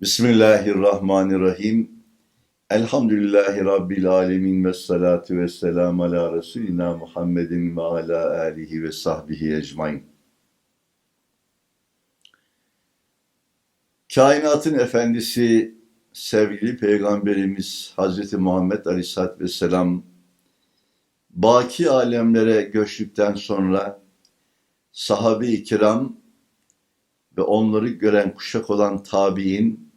Bismillahirrahmanirrahim. Elhamdülillahi Rabbil alemin ve salatu ve selamu ala Resulina Muhammedin ve ala alihi ve sahbihi ecmain. Kainatın efendisi sevgili Peygamberimiz Hazreti Muhammed Aleyhisselatü Vesselam baki alemlere göçtükten sonra sahabe-i kiram ve onları gören kuşak olan tabi'in,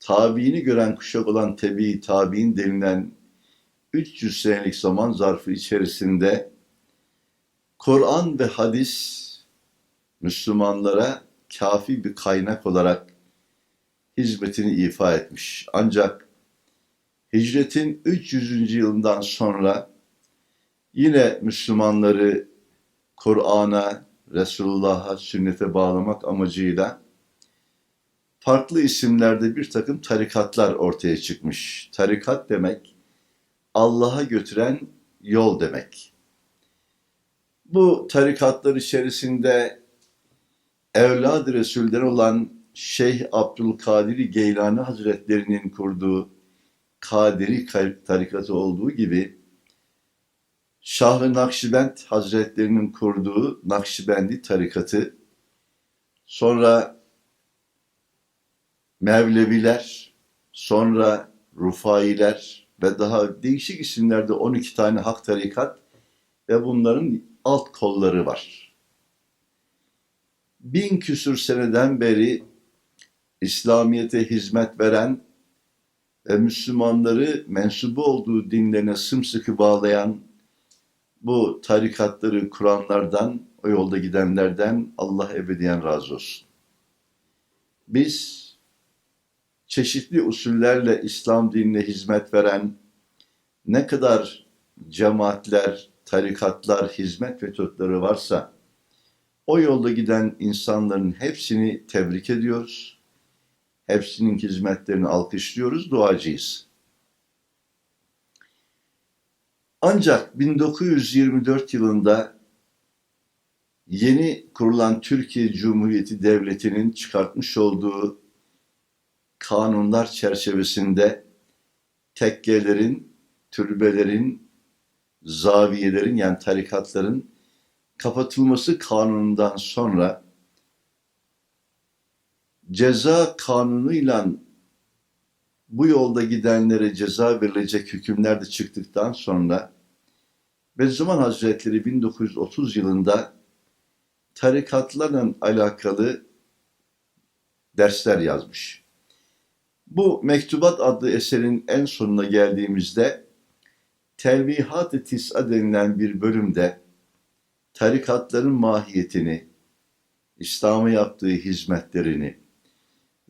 tabiini gören kuşak olan tebi tabi'in denilen 300 senelik zaman zarfı içerisinde Kur'an ve hadis Müslümanlara kafi bir kaynak olarak hizmetini ifa etmiş. Ancak hicretin 300. yılından sonra yine Müslümanları Kur'an'a, Resulullah'a, sünnete bağlamak amacıyla farklı isimlerde bir takım tarikatlar ortaya çıkmış. Tarikat demek Allah'a götüren yol demek. Bu tarikatlar içerisinde evlad-ı Resul'den olan Şeyh Abdülkadir Geylani Hazretlerinin kurduğu Kadiri tarikatı olduğu gibi Şah-ı Nakşibend Hazretlerinin kurduğu Nakşibendi tarikatı, sonra Mevleviler, sonra Rufailer ve daha değişik isimlerde 12 tane hak tarikat ve bunların alt kolları var. Bin küsür seneden beri İslamiyet'e hizmet veren ve Müslümanları mensubu olduğu dinlerine sımsıkı bağlayan bu tarikatları kuranlardan, o yolda gidenlerden Allah ebediyen razı olsun. Biz çeşitli usullerle İslam dinine hizmet veren ne kadar cemaatler, tarikatlar, hizmet metotları varsa o yolda giden insanların hepsini tebrik ediyoruz. Hepsinin hizmetlerini alkışlıyoruz, duacıyız. Ancak 1924 yılında yeni kurulan Türkiye Cumhuriyeti Devleti'nin çıkartmış olduğu kanunlar çerçevesinde tekkelerin, türbelerin, zaviyelerin yani tarikatların kapatılması kanunundan sonra ceza kanunuyla bu yolda gidenlere ceza verilecek hükümler de çıktıktan sonra Bediüzzaman Hazretleri 1930 yılında tarikatlarla alakalı dersler yazmış. Bu Mektubat adlı eserin en sonuna geldiğimizde Telvihat-ı Tis'a denilen bir bölümde tarikatların mahiyetini, İslam'a yaptığı hizmetlerini,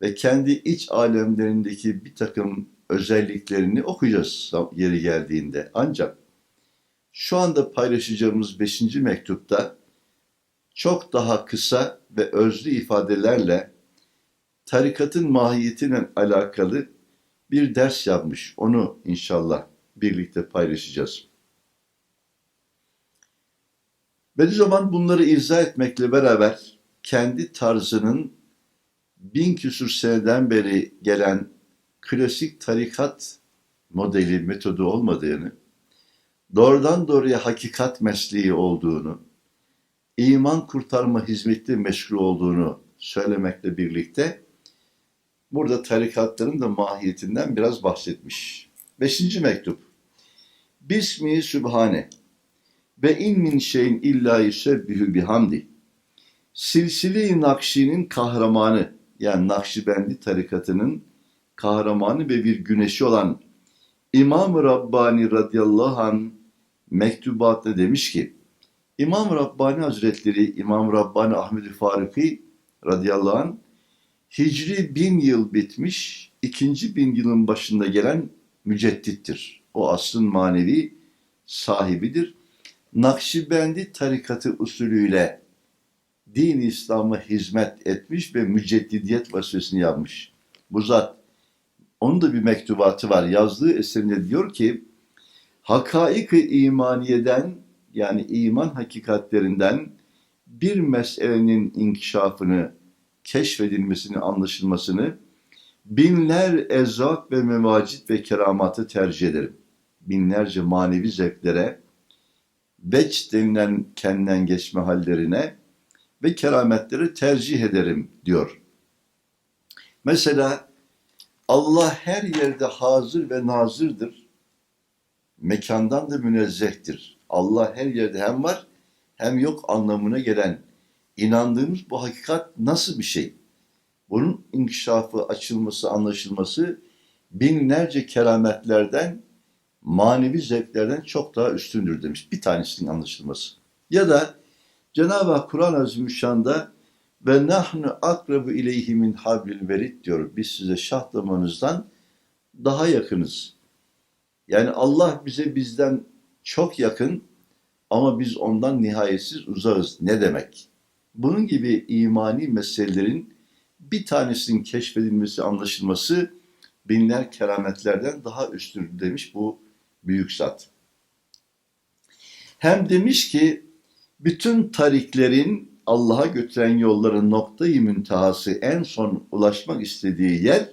ve kendi iç alemlerindeki bir takım özelliklerini okuyacağız yeri geldiğinde. Ancak şu anda paylaşacağımız beşinci mektupta çok daha kısa ve özlü ifadelerle tarikatın mahiyetine alakalı bir ders yapmış. Onu inşallah birlikte paylaşacağız. Bediüzzaman bunları izah etmekle beraber kendi tarzının bin küsur seneden beri gelen klasik tarikat modeli, metodu olmadığını, doğrudan doğruya hakikat mesleği olduğunu, iman kurtarma hizmeti meşgul olduğunu söylemekle birlikte burada tarikatların da mahiyetinden biraz bahsetmiş. Beşinci mektup. Bismi Sübhane ve in min şeyin illa yusebbihü bihamdi. Silsili Nakşi'nin kahramanı yani Nakşibendi tarikatının kahramanı ve bir güneşi olan İmam-ı Rabbani radıyallahu an mektubatta demiş ki İmam Rabbani Hazretleri İmam Rabbani Ahmet-i Fariki radıyallahu an Hicri bin yıl bitmiş, ikinci bin yılın başında gelen müceddittir. O aslın manevi sahibidir. Nakşibendi tarikatı usulüyle din İslam'a hizmet etmiş ve müceddidiyet vazifesini yapmış. Bu zat, onun da bir mektubatı var. Yazdığı eserinde diyor ki, hakaik-i imaniyeden yani iman hakikatlerinden bir meselenin inkişafını, keşfedilmesini, anlaşılmasını Binler ezak ve mevacit ve keramatı tercih ederim. Binlerce manevi zevklere, veç denilen kendinden geçme hallerine ve kerametleri tercih ederim diyor. Mesela Allah her yerde hazır ve nazırdır. Mekandan da münezzehtir. Allah her yerde hem var hem yok anlamına gelen inandığımız bu hakikat nasıl bir şey? Bunun inkişafı, açılması, anlaşılması binlerce kerametlerden, manevi zevklerden çok daha üstündür demiş. Bir tanesinin anlaşılması. Ya da Cenab-ı Hak Kur'an-ı Azimüşşan'da ve nahnu akrabu ileyhi min hablil verit diyor. Biz size şah damarınızdan daha yakınız. Yani Allah bize bizden çok yakın ama biz ondan nihayetsiz uzağız. Ne demek? Bunun gibi imani meselelerin bir tanesinin keşfedilmesi, anlaşılması binler kerametlerden daha üstün demiş bu büyük zat. Hem demiş ki bütün tariklerin Allah'a götüren yolların noktayı müntehası en son ulaşmak istediği yer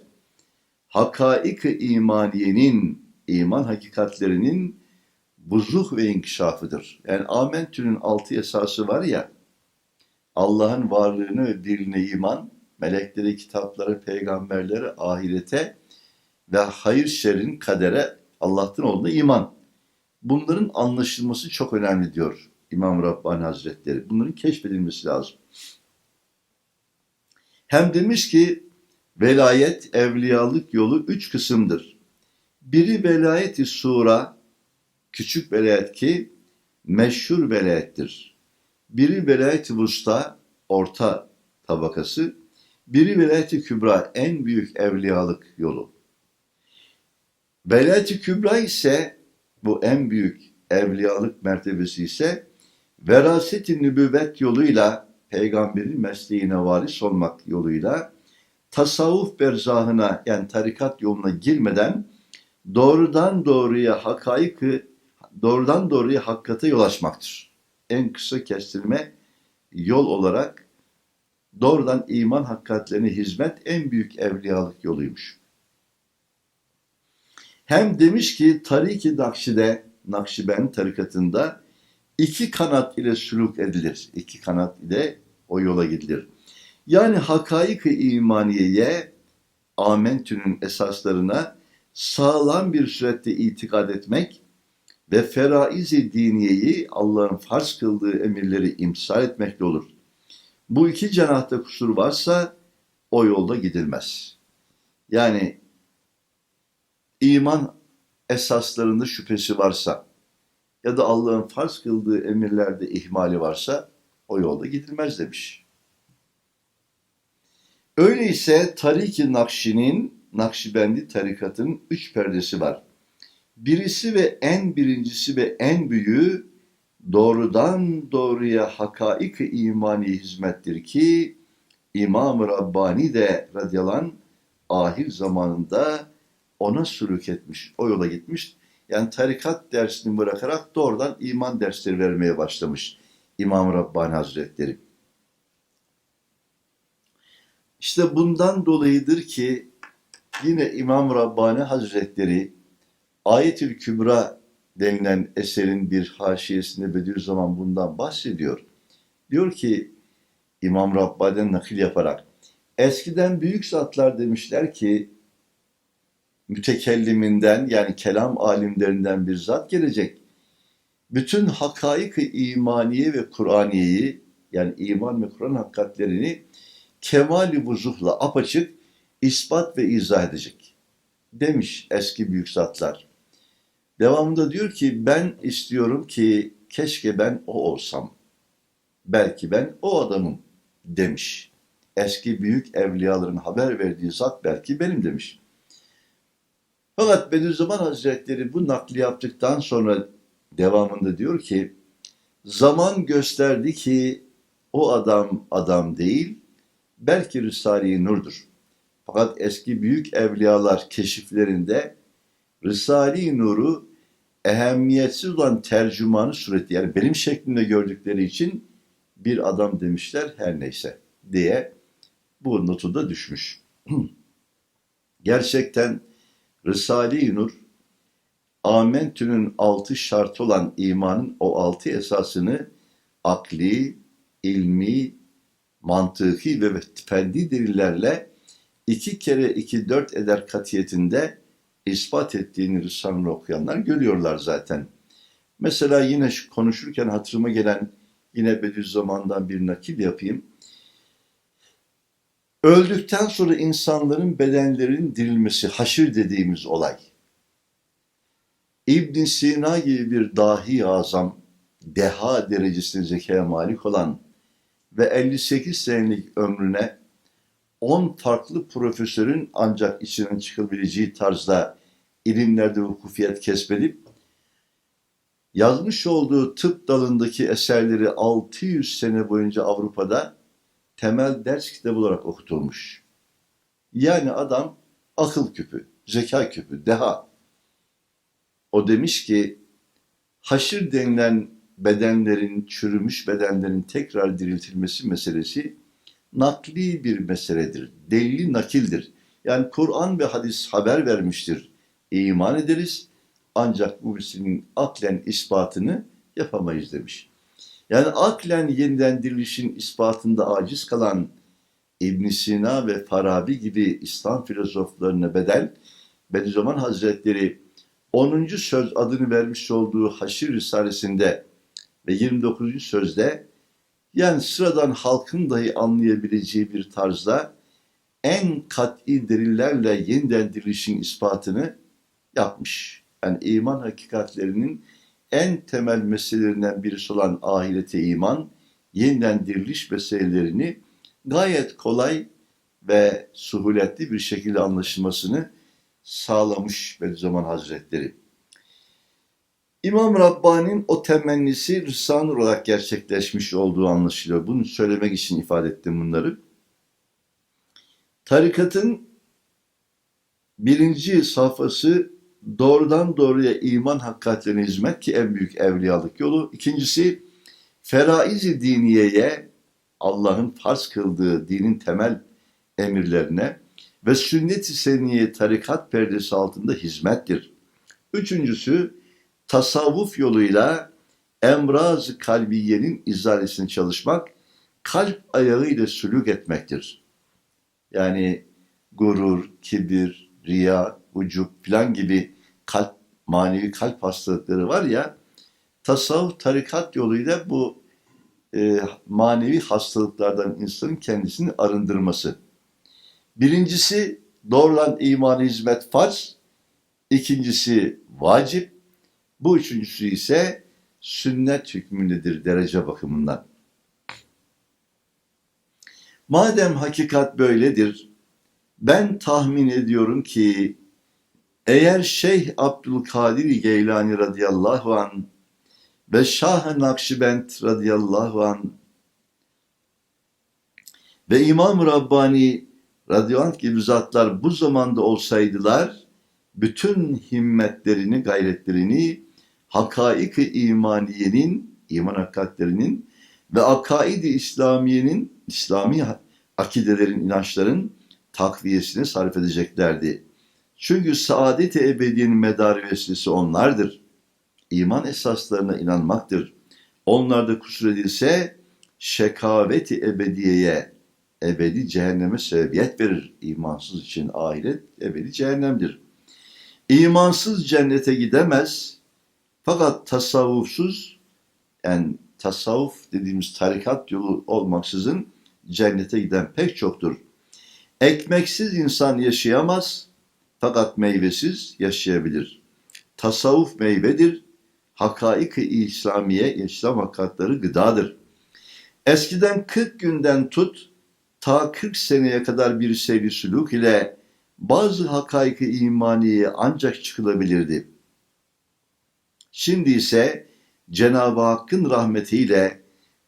hakaik-ı imaniyenin, iman hakikatlerinin buzuh ve inkişafıdır. Yani Amentü'nün altı esası var ya, Allah'ın varlığını ve dirine iman, melekleri, kitapları, peygamberleri, ahirete ve hayır şerrin kadere Allah'tan olduğuna iman. Bunların anlaşılması çok önemli diyor İmam Rabbani Hazretleri. Bunların keşfedilmesi lazım. Hem demiş ki velayet, evliyalık yolu üç kısımdır. Biri velayeti sura, küçük velayet ki meşhur velayettir. Biri velayeti vusta, orta tabakası. Biri velayeti kübra, en büyük evliyalık yolu. Velayeti kübra ise bu en büyük evliyalık mertebesi ise veraset-i nübüvvet yoluyla peygamberin mesleğine varis olmak yoluyla tasavvuf berzahına yani tarikat yoluna girmeden doğrudan doğruya hakaikı doğrudan doğruya hakikate yol açmaktır. En kısa kestirme yol olarak doğrudan iman hakikatlerine hizmet en büyük evliyalık yoluymuş. Hem demiş ki Tarik-i Nakşi'de, Nakşibend tarikatında iki kanat ile sülük edilir. İki kanat ile o yola gidilir. Yani hakaik-i imaniyeye, amentünün esaslarına sağlam bir surette itikad etmek ve feraiz-i diniyeyi Allah'ın farz kıldığı emirleri imsal etmekle olur. Bu iki cenahta kusur varsa o yolda gidilmez. Yani iman esaslarında şüphesi varsa ya da Allah'ın farz kıldığı emirlerde ihmali varsa o yolda gidilmez demiş. Öyleyse Tarik-i Nakşi'nin, Nakşibendi tarikatının üç perdesi var. Birisi ve en birincisi ve en büyüğü doğrudan doğruya hakaik-i imani hizmettir ki İmam-ı Rabbani de radyalan ahir zamanında ona sürük etmiş, o yola gitmiş. Yani tarikat dersini bırakarak doğrudan iman dersleri vermeye başlamış İmam Rabbani Hazretleri. İşte bundan dolayıdır ki yine İmam Rabbani Hazretleri Ayetül Kübra denilen eserin bir haşiyesinde Bediüzzaman bundan bahsediyor. Diyor ki İmam Rabbani'den nakil yaparak eskiden büyük zatlar demişler ki mütekelliminden yani kelam alimlerinden bir zat gelecek. Bütün hakaik-i imaniye ve Kur'aniyeyi yani iman ve Kur'an hakikatlerini kemali vuzuhla apaçık ispat ve izah edecek. Demiş eski büyük zatlar. Devamında diyor ki ben istiyorum ki keşke ben o olsam. Belki ben o adamım demiş. Eski büyük evliyaların haber verdiği zat belki benim demiş. Fakat Bediüzzaman Hazretleri bu nakli yaptıktan sonra devamında diyor ki zaman gösterdi ki o adam adam değil belki Risale-i Nur'dur. Fakat eski büyük evliyalar keşiflerinde Risale-i Nur'u ehemmiyetsiz olan tercümanı sureti yani benim şeklinde gördükleri için bir adam demişler her neyse diye bu notu da düşmüş. Gerçekten Risale-i Nur Amentü'nün altı şartı olan imanın o altı esasını akli, ilmi, mantıki ve fendi delillerle iki kere iki dört eder katiyetinde ispat ettiğini Risale'ni okuyanlar görüyorlar zaten. Mesela yine şu konuşurken hatırıma gelen yine Bediüzzaman'dan bir nakil yapayım. Öldükten sonra insanların bedenlerinin dirilmesi, haşir dediğimiz olay. ibn Sina gibi bir dahi azam, deha derecesinde zekaya malik olan ve 58 senelik ömrüne 10 farklı profesörün ancak içinden çıkabileceği tarzda ilimlerde hukufiyet kesbedip yazmış olduğu tıp dalındaki eserleri 600 sene boyunca Avrupa'da temel ders kitabı olarak okutulmuş. Yani adam akıl küpü, zeka küpü, deha. O demiş ki haşır denilen bedenlerin, çürümüş bedenlerin tekrar diriltilmesi meselesi nakli bir meseledir. Delili nakildir. Yani Kur'an ve hadis haber vermiştir. İman ederiz. Ancak bu meselenin aklen ispatını yapamayız demiş. Yani aklen yeniden dirilişin ispatında aciz kalan İbn Sina ve Farabi gibi İslam filozoflarına bedel Bediüzzaman Hazretleri 10. söz adını vermiş olduğu Haşir Risalesi'nde ve 29. sözde yani sıradan halkın dahi anlayabileceği bir tarzda en kat'i delillerle yeniden dirilişin ispatını yapmış. Yani iman hakikatlerinin en temel meselelerinden birisi olan ahirete iman, yeniden diriliş meselelerini gayet kolay ve suhuletli bir şekilde anlaşılmasını sağlamış Bediüzzaman Hazretleri. İmam Rabbani'nin o temennisi Rısan olarak gerçekleşmiş olduğu anlaşılıyor. Bunu söylemek için ifade ettim bunları. Tarikatın birinci safhası doğrudan doğruya iman hakikatlerine hizmet ki en büyük evliyalık yolu. İkincisi feraiz-i diniyeye Allah'ın farz kıldığı dinin temel emirlerine ve sünnet-i seniye tarikat perdesi altında hizmettir. Üçüncüsü tasavvuf yoluyla emraz kalbiyenin izalesini çalışmak, kalp ayağıyla sülük etmektir. Yani gurur, kibir, riya, ucup filan gibi kalp, manevi kalp hastalıkları var ya, tasavvuf tarikat yoluyla bu e, manevi hastalıklardan insanın kendisini arındırması. Birincisi doğrudan iman hizmet farz, ikincisi vacip, bu üçüncüsü ise sünnet hükmündedir derece bakımından. Madem hakikat böyledir, ben tahmin ediyorum ki eğer Şeyh Abdülkadir Geylani radıyallahu an ve Şah-ı Nakşibend radıyallahu an ve İmam Rabbani radıyallahu gibi zatlar bu zamanda olsaydılar, bütün himmetlerini, gayretlerini hakaik-i imaniyenin, iman hakikatlerinin ve akaid-i İslamiyenin, İslami akidelerin, inançların takviyesine sarf edeceklerdi. Çünkü saadet-i ebediyenin medar vesilesi onlardır. İman esaslarına inanmaktır. Onlarda kusur edilse şekavet-i ebediyeye, ebedi cehenneme sebebiyet verir. İmansız için ahiret ebedi cehennemdir. İmansız cennete gidemez, fakat tasavvufsuz, yani tasavvuf dediğimiz tarikat yolu olmaksızın cennete giden pek çoktur. Ekmeksiz insan yaşayamaz, fakat meyvesiz yaşayabilir. Tasavvuf meyvedir, hakaik-i İslamiye, İslam hakikatları gıdadır. Eskiden 40 günden tut, ta 40 seneye kadar bir seyri sülük ile bazı hakaik-i imaniye ancak çıkılabilirdi. Şimdi ise Cenab-ı Hakk'ın rahmetiyle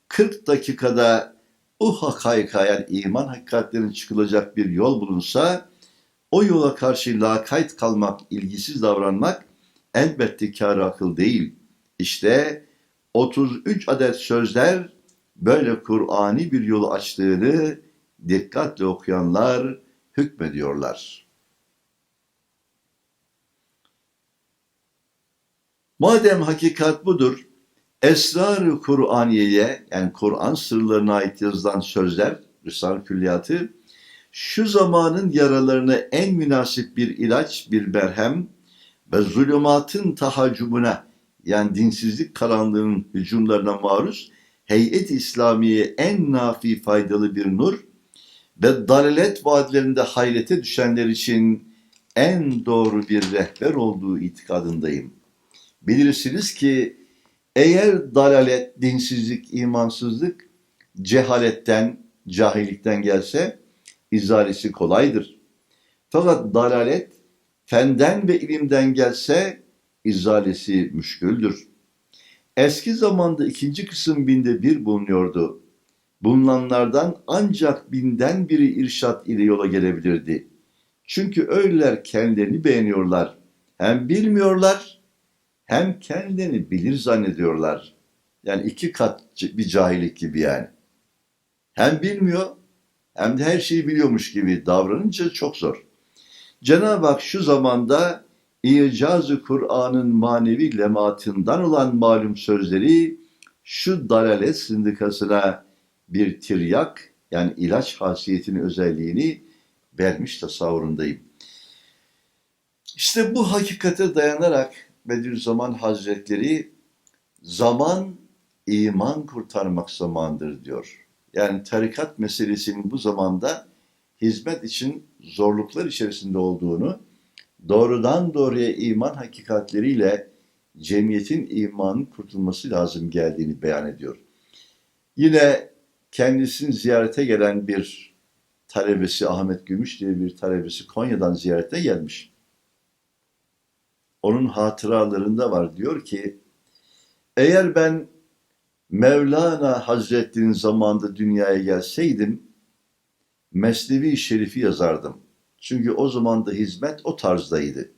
40 dakikada o hakaika yani iman hakikatlerinin çıkılacak bir yol bulunsa o yola karşı lakayt kalmak, ilgisiz davranmak elbette kâr akıl değil. İşte 33 adet sözler böyle Kur'ani bir yolu açtığını dikkatle okuyanlar hükmediyorlar. Madem hakikat budur, esrar-ı Kur'aniye'ye yani Kur'an sırlarına ait yazılan sözler, Risale-i Külliyatı şu zamanın yaralarına en münasip bir ilaç, bir berhem ve zulümatın tahaccubuna yani dinsizlik karanlığının hücumlarına maruz heyet İslamiye en nafi faydalı bir nur ve dalalet vaadlerinde hayrete düşenler için en doğru bir rehber olduğu itikadındayım. Bilirsiniz ki eğer dalalet, dinsizlik, imansızlık cehaletten, cahillikten gelse izalesi kolaydır. Fakat dalalet fenden ve ilimden gelse izalesi müşküldür. Eski zamanda ikinci kısım binde bir bulunuyordu. Bulunanlardan ancak binden biri irşat ile yola gelebilirdi. Çünkü öyleler kendilerini beğeniyorlar. Hem bilmiyorlar hem kendilerini bilir zannediyorlar. Yani iki kat bir cahillik gibi yani. Hem bilmiyor hem de her şeyi biliyormuş gibi davranınca çok zor. Cenab-ı Hak şu zamanda İcaz-ı Kur'an'ın manevi lematından olan malum sözleri şu dalalet sındikasına bir tiryak yani ilaç hasiyetini özelliğini vermiş tasavvurundayım. İşte bu hakikate dayanarak Bediüzzaman Hazretleri zaman iman kurtarmak zamandır diyor. Yani tarikat meselesinin bu zamanda hizmet için zorluklar içerisinde olduğunu, doğrudan doğruya iman hakikatleriyle cemiyetin imanın kurtulması lazım geldiğini beyan ediyor. Yine kendisini ziyarete gelen bir talebesi Ahmet Gümüş diye bir talebesi Konya'dan ziyarete gelmiş. Onun hatıralarında var diyor ki eğer ben Mevlana Hazretleri'nin zamanında dünyaya gelseydim Mesnevi Şerif'i yazardım. Çünkü o zaman da hizmet o tarzdaydı.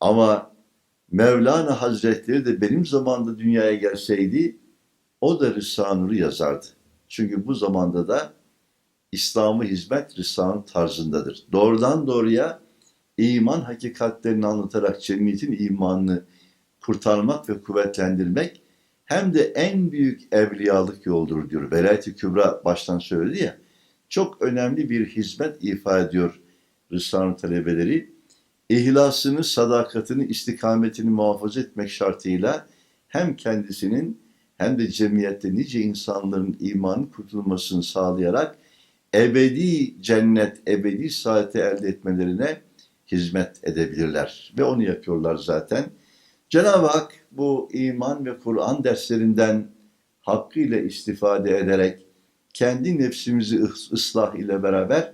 Ama Mevlana Hazretleri de benim zamanında dünyaya gelseydi o da Risale-i yazardı. Çünkü bu zamanda da İslam'ı hizmet Risale tarzındadır. Doğrudan doğruya iman hakikatlerini anlatarak cemiyetin imanını kurtarmak ve kuvvetlendirmek hem de en büyük evliyalık yoldur diyor. Velayet-i Kübra baştan söyledi ya. Çok önemli bir hizmet ifa ediyor Risale talebeleri. İhlasını, sadakatini, istikametini muhafaza etmek şartıyla hem kendisinin hem de cemiyette nice insanların imanı kurtulmasını sağlayarak ebedi cennet, ebedi saati elde etmelerine hizmet edebilirler. Ve onu yapıyorlar zaten. Cenab-ı Hak bu iman ve Kur'an derslerinden hakkıyla istifade ederek kendi nefsimizi ıslah ile beraber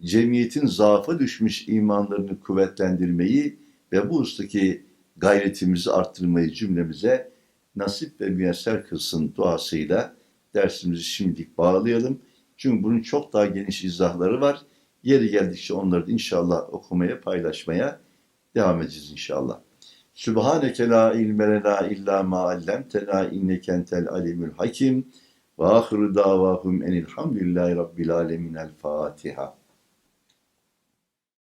cemiyetin zaafa düşmüş imanlarını kuvvetlendirmeyi ve bu ustaki gayretimizi arttırmayı cümlemize nasip ve müyesser kılsın duasıyla dersimizi şimdilik bağlayalım. Çünkü bunun çok daha geniş izahları var. Yeri geldikçe onları da inşallah okumaya, paylaşmaya devam edeceğiz inşallah. Sübhaneke la ilme lena illa ma allamtena inneke entel alimul hakim. Ve ahiru davahum enilhamdülillahi rabbil alemin. El Fatiha.